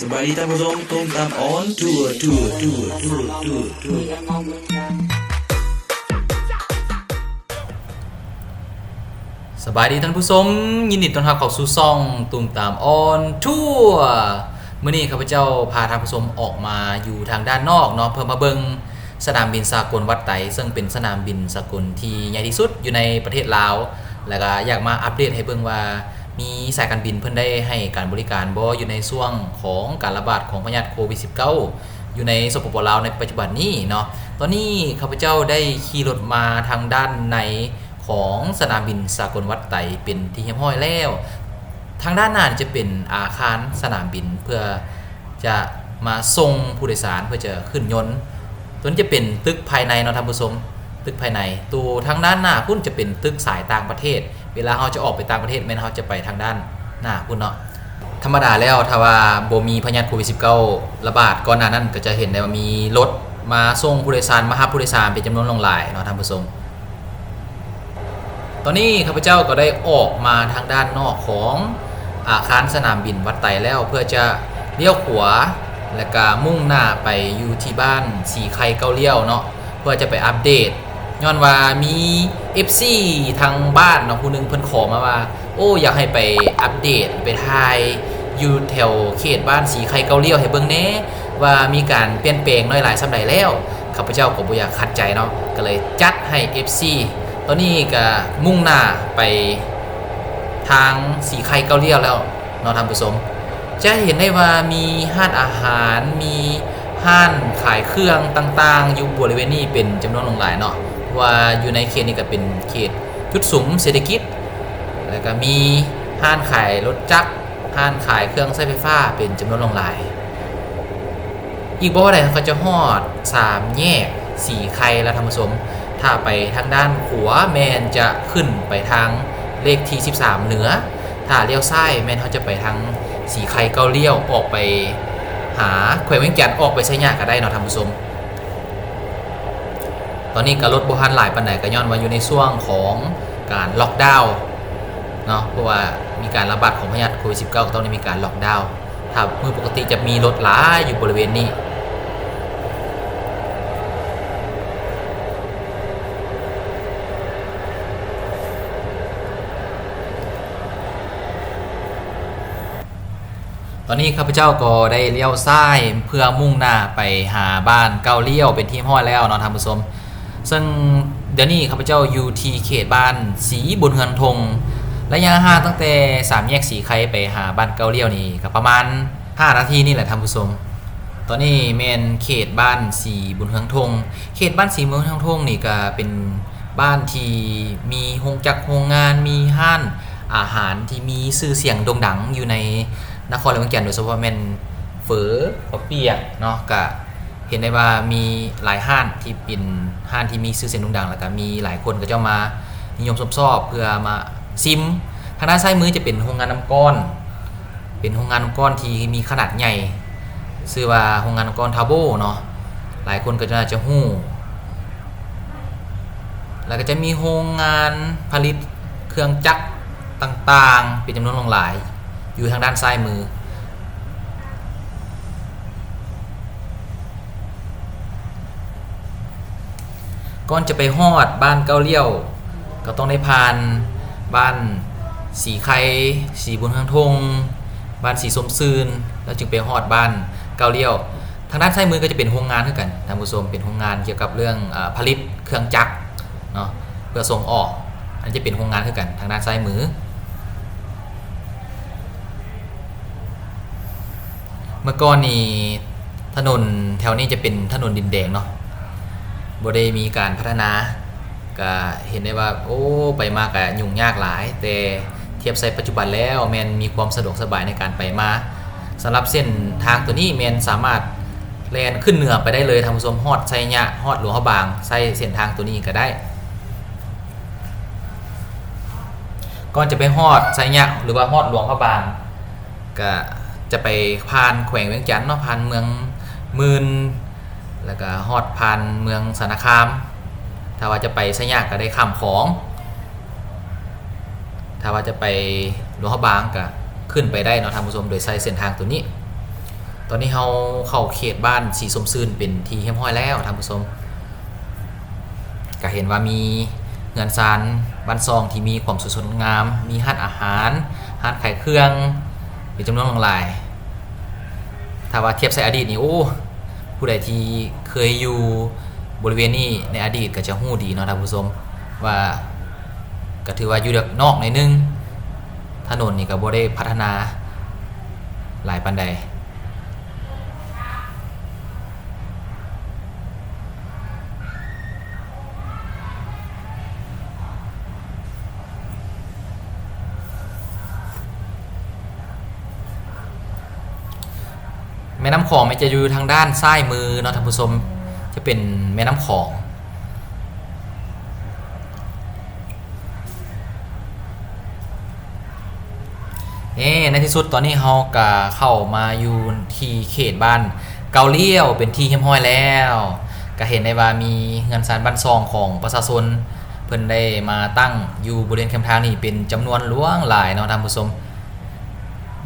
สบายดีท่านผู้ชมตุ้มตามออนทัวร์ทัวร์ทัวร์ทัวร์ทัวร์ทัวร์สบายดีท่านผู้ชมยินดีต้อนรับเข้าสู่ซ่องตุมตามออนทัวร์เมื่อนี้ข้าพเจ้าพาท่านผู้ชมออกมาอยู่ทางด้านนอกเนาะเพื่อมาเบิงสนามบินสากลวัดไตซึ่งเป็นสนามบินสากลที่ใหญ่ที่สุดอยู่ในประเทศลาว แล้วก็อยากมาอัปเดตให้เบิ่งว่า มีสายการบินเพิ่นได้ให้การบริการบ่อยู่ในช่วงของการระบาดของพยาธิโควิด -19 อยู่ในสปปลาวในปัจจุบันนี้เนาะตอนนี้ข้าพเจ้าได้ขี่รถมาทางด้านในของสนามบินสากลวัดไตเป็นที่เรียบร้อยแล้ว ทางด้านหน้าจะเป็นอาคารสนามบินเพื่อจะมาส่งผู้โดยสารเพื่อจะขึ้นยนต์ตัวนี้จะเป็นตึกภายในเนาะท่านผู้ชมตึกภายในตัวทางด้านหน้าพุ่นจะเป็นตึกสายต่างประเทศ เวลาเราจะออกไปต่างประเทศแม่นเราจะไปทางด้านหน้าพุ่นเนาะธรรมดาแล้วถ้าว่าบ่มีพยาธิโควิด19ระบาดก่อนหน้านั้นก็จะเห็นได้ว่ามีรถมาส่งผู้โดยสารมารับผู้โดยสารเป็นจำนวนหลายเนาะท่านผู้ชมตอนนี้ข้าพเจ้าก็ได้ออกมาทางด้านนอกของอาคารสนามบินวัดไตแล้วเพื่อจะเลี้ยวขวาและก็มุ่งหน้าไปอยู่ที่บ้านสีไข่เกาเลี้ยวเนาะเพื่อจะไปอัปเดต ย้อนว่ามี FC ทางบ้านเนาะผู้หนึงเพิ่นขอมาว่า โอ้อยากให้ไปอัปเดตไปถ่ายอยู่แถวเขตบ้านสีไข่เกาเลี้ยวให้เบิ่งแน่ว่ามีการเปลี่ยนแปลงน้อยหลายสำใดแล้วข้าพเจ้าก็บ่อยากขัดใจเนาะก็เลยจัดให้ FC ตอนนี้ก็มุ่งหน้าไปทางสีไข่เกาเลียวแล้วเนาะท่านผู้ชมจะเห็นได้ว่ามีห้านอาหารมีห้านขายเครื่องต่างๆ อยู่บริเวณนี้เป็นจำนวนหลายเนาะ ว่าอยู่ในเขตนี้ก็เป็นเขตจุดสูงเศรษฐกิจ แล้วก็มีห้านขายรถจักรห้านขายเครื่องใช้ไฟฟ้าเป็นจำนวนหลาย อีกบ่ว่าใดเขาจะฮอดสามแยกสีไข่และธรรมสม ถ้าไปทางด้านขวาแมนจะขึ้นไปทางเลขที่ 13 เหนือ ถ้าเลี้ยวซ้ายแมนเขาจะไปทางสีไข่เกาเลี้ยวออกไปหาแขวงเวียงจันทน์ออกไปใช้ยากก็ได้เนาะท่านผู้ชม ตอนนี้ก็รถบุหันหลายปันไหนก็ย้อนว่าอยู่ในช่วงของการล็อกดาวน์เนาะเพราะว่ามีการระบาดของพยาธิโควิด -19 ก็ต้องได้มีการล็อกดาวน์ถ้าเมื่อปกติจะมีรถหลายอยู่บริเวณนี้ตอนนี้ข้าพเจ้าก็ได้เลี้ยวซ้ายเพื่อมุ่งหน้าไปหาบ้านเกาเลี้ยวเป็นที่ห้อยแล้วเนาะท่านผู้ชม ซึ่งเดี๋ยวนี้ข้าพเจ้าอยู่ที่เขตบ้านสีบุญเฮือนทงระยะห่างตั้งแต่สามแยกสีไข่ไปหาบ้านเกาเลี้ยวนี่ก็ประมาณ 5 นาทีนี่แหละท่านผู้ชมตอนนี้เมนเขตบ้านสีบุญเฮืองทง เขตบ้านสีบุญเฮืองทงนี่ก็เป็นบ้านที่มีโรงจักรโรงงานมีห้านอาหารที่มีชื่อเสียงโด่งดังอยู่ในนครหลวงแก่นโดยเฉพาะแม่นเฝอข้าวเปียกเนาะก็ เห็นได้ว่ามีหลายห้านที่เป็นห้านที่มีชื่อเสียงโด่งดังแล้วก็มีหลายคนก็จะมานิยมชมชอบเพื่อมาซิม ทางด้านซ้ายมือจะเป็นโรงงานน้ำก้อน เป็นโรงงานน้ำก้อนที่มีขนาดใหญ่ชื่อว่าโรงงานองค์กรทาโบเนาะหลายคนก็จะน่าจะหู้ แล้วก็จะมีโรงงานผลิตเครื่องจักรต่างๆ เป็นจำนวนหลายอยู่ทางด้านซ้ายมือ ก่อนจะไปฮอดบ้านเก้าเลี้ยว ก็ต้องได้ผ่านบ้านสีไข่สีบุญข้างทง บ้านสีสมซืนแล้วจึงไปฮอดบ้านเกาเลี้ยว ทางด้านซ้ายมือก็จะเป็นโรงงานเท่ากันท่านผู้ชมเป็นโรงงานเกี่ยวกับเรื่องอผลิตเครื่องจักรเนาะเพื่อส่งออก อันนจะเป็นโรงงานเท่ากัน ทางด้านซ้ายมือ เมื่อก่อนนี่ถนนแถวนี้จะเป็นถนนดินแดงเนาะ บ่ได้มีการพัฒนาก็เห็นได้ว่าโอ้ไปมากะยุ่งยากหลาย แต่เทียบใส่ปัจจุบันแล้วแมนมีความสะดวกสบายในการไปมาสำหรับเส้นทางตัวนี้แมนสามารถแลนขึ้นเหนือไปได้เลยทางผู้ชมฮอดไซยะฮอดหลวงพระบางใส่เส้นทางตัวนี้ก็ได้ก่อนจะไปฮอดไซยะหรือว่าฮอดหลวงพระบางก็จะไปผ่านแขวงเวียงจันทน์เนาะผ่านเมืองมื่น แล้วก็ฮอดผ่านเมืองสารคาม ถ้าว่าจะไปไซยะก็ได้ข้ามของ ถ้าว่าจะไปหลวงพระบางก็ขึ้นไปได้เนาะท่านผู้ชมโดยใช้เส้นทางตัวนี้ ตอนนี้เราเข้าเขตบ้านสีสมซื่นเป็นทีเรียบร้อยแล้วท่านผู้ชมก็เห็นว่ามีเงินซานบ้านซองที่มีความสวยสดงาม มีห้านอาหารห้านขายเครื่องเป็นจำนวนหลาย ถ้าว่าเทียบใส่อดีตนี่โอ้ ผู้ใดที่เคยอยู่บริเวณนี้ในอดีตก็จะหู้ดีเนาะท่านผู้ชมว่าก็ถือว่าอยู่ดกนอกในนึงถนนนี่ก็บ่ได้พัฒนาหลายปันใด แม่น้ำของมันจะอยู่ทางด้านซ้ายมือเนาะท่านผู้ชมจะเป็นแม่น้ำของเอ๊ในที่สุดตอนนี้เราก็เข้ามาอยู่ที่เขตบ้านเกาเลี้ยวเป็นที่เฮียมห้อยแล้ว ก็เห็นได้ว่ามีเงินสารบ้านซองของประชาชนเพิ่นได้มาตั้งอยู่บริเวณแคมป์ทางนี่เป็นจำนวนหลวงหลายเนาะท่านผู้ชม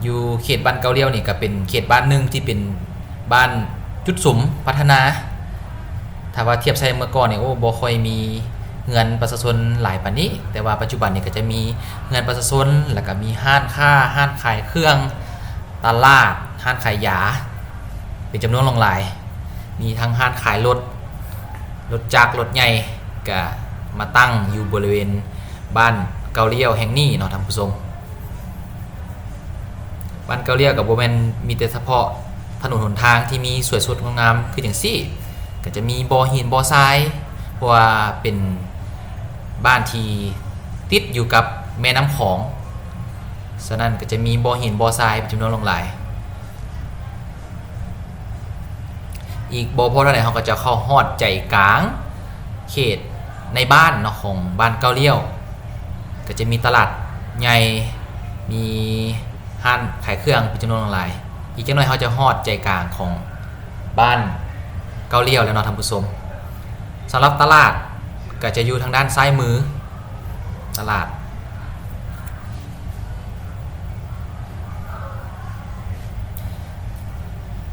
อยู่เขตบ้านเกาเลียวนี่ก็เป็นเขตบ้านหนึ่งที่เป็นบ้านจุดสมพัฒนา ถ้าว่าเทียบใช้เมื่อก่อนเนี่ยโอ้บ่ค่อยมีเงินประชาชนหลายปานนี้ แต่ว่าปัจจุบันนี่ก็จะมีเงินประชาชนแล้วก็มีห้านค้าห้านขายเครื่องตลาดห้านขายยา เป็นจำนวนหลงหลาย มีทั้งห้านขายรถรถจักรรถใหญ่ก็มาตั้งอยู่บริเวณบ้านเกาเลียวแห่งนี้เนาะท่านผู้ชม บ้านเกาเลียกับโบแมนมีแต่เฉพาะถนนหนทางที่มีสวยสดงามคืออย่างซี่ ก็จะมีบอหินบอทรายเพราะว่าเป็นบ้านที่ติดอยู่กับแม่น้ำของฉะนั้นก็จะมีบอหินบอทรายเป็นจำนวนหลงหลาย อีกบอพอเท่าไหร่เขาก็จะเข้าฮอดใจกลาง เขตในบ้านเนาะของบ้านเกาเลี้ยว ก็จะมีตลาดใหญ่มี ห้านขายเครื่องเป็นจำนวนหลาย อีกจังหน่อยเขาจะฮอดใจกลางของบ้านเกาเลียวแล้วนาะท่านผู้ชมสำหรับตลาดก็จะอยู่ทางด้านซ้ายมือ ตลาด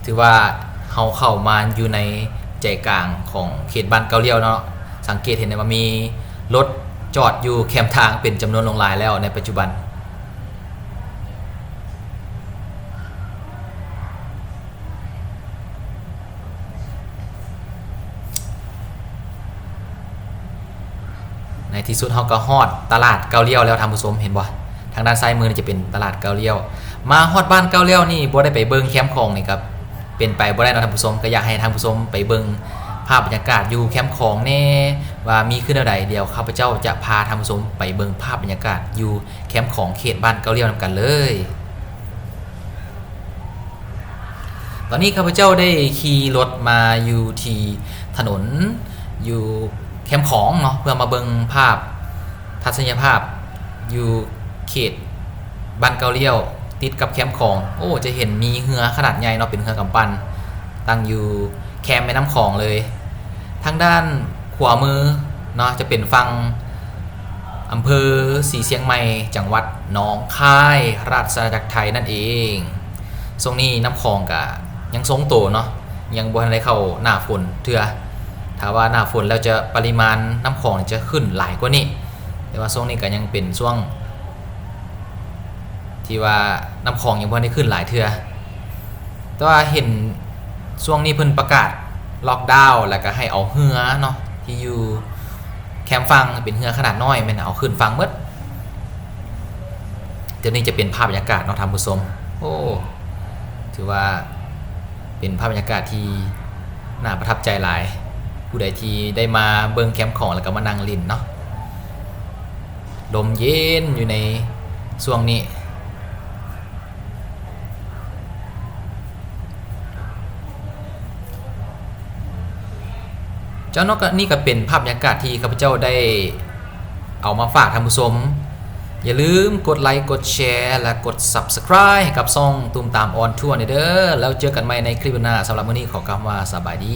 ถือว่าเขาเข้ามาอยู่ในใจกลางของเขตบ้านเกาเลียวเนาะสังเกตเห็นได้ว่ามีรถจอดอยู่แคมทางเป็นจำนวนลงลายแล้วในปัจจุบัน ที่สุดเขาก็ฮอดตลาดเกาเลียวแล้วทานผู้ชมเห็นบ่ทางด้านซ้ายมือนี่จะเป็นตลาดเกาเลียว มาฮอดบ้านเกาเลียวนี่บ่ได้ไปเบิ่งแคมป์ของนี่ครับเป็นไปบ่ได้นะท่านผู้ชมก็อยากให้ท่านผู้ชมไปเบิ่งภาพบรรยากาศอยู่แคมป์ของแน่ว่ามีขึ้นอะไรเดี๋ยวข้าพเจ้าจะพาท่านผู้ชมไปเบิ่งภาพบรรยากาศอยู่แคมป์ของเขตบ้านเกาเลียวนำกันเลย ตอนนี้ข้าพเจ้าได้ขี่รถมาอยู่ที่ถนนอยู่ แคมป์ของเนาะเพื่อมาเบิงภาพทัศนียภาพอยู่เขตบ้านเกาเลียวติดกับแคมป์ของ โอ้ จะเห็นมีเรือขนาดใหญ่เนาะเป็นเรือกำปั้นตั้งอยู่แคมป์แม่น้ำของเลย ทางด้านขวามือเนาะจะเป็นฝั่งอำเภอสีเชียงใหม่จังหวัดหนองคายราชอาณาจักรไทยนั่นเองทรงนี้น้ำคลองกะยังทรงโตเนาะยังบ่ทันได้เข้าหน้าฝนเถื่อ ถ้าว่าหน้าฝนแล้วจะปริมาณน้ำคลองจะขึ้นหลายกว่านี้ แต่ว่าช่วงนี้ก็ยังเป็นช่วง ที่ว่าน้ำคลองยังบ่ได้ขึ้นหลายเทื่อแต่ว่าเห็นช่วงนี้เพิ่นประกาศล็อกดาวน์แล้วก็ให้เอาเรือเนาะที่อยู่แคมป์ฟังเป็นเรือขนาดน้อยม่นเอาขึ้นฟังหมดเดี๋ยวนี้จะเป็นภาพบรรยากาศเนาะท่านผู้ชมโอ้ถือว่าเป็นภาพบรรยากาศที่น่าประทับใจหลาย ผู้ใดที่ได้มาเบิ่งแคมป์ของแล้วก็มานั่งลินเนาะลมเย็นอยู่ในช่วงนี้เจ้านอกจากนี่ก็เป็นภาพบรรยากาศที่ข้าพเจ้าได้เอามาฝากท่านผู้ชม อย่าลืมกดไลค์ กดแชร์ และกด Subscribe ให้กับซ่องตูมตามออนทัวร์เด้อ แล้วเจอกันใหม่ในคลิปหน้าสำหรับวันนี้ขอกล่าวว่าสบายดี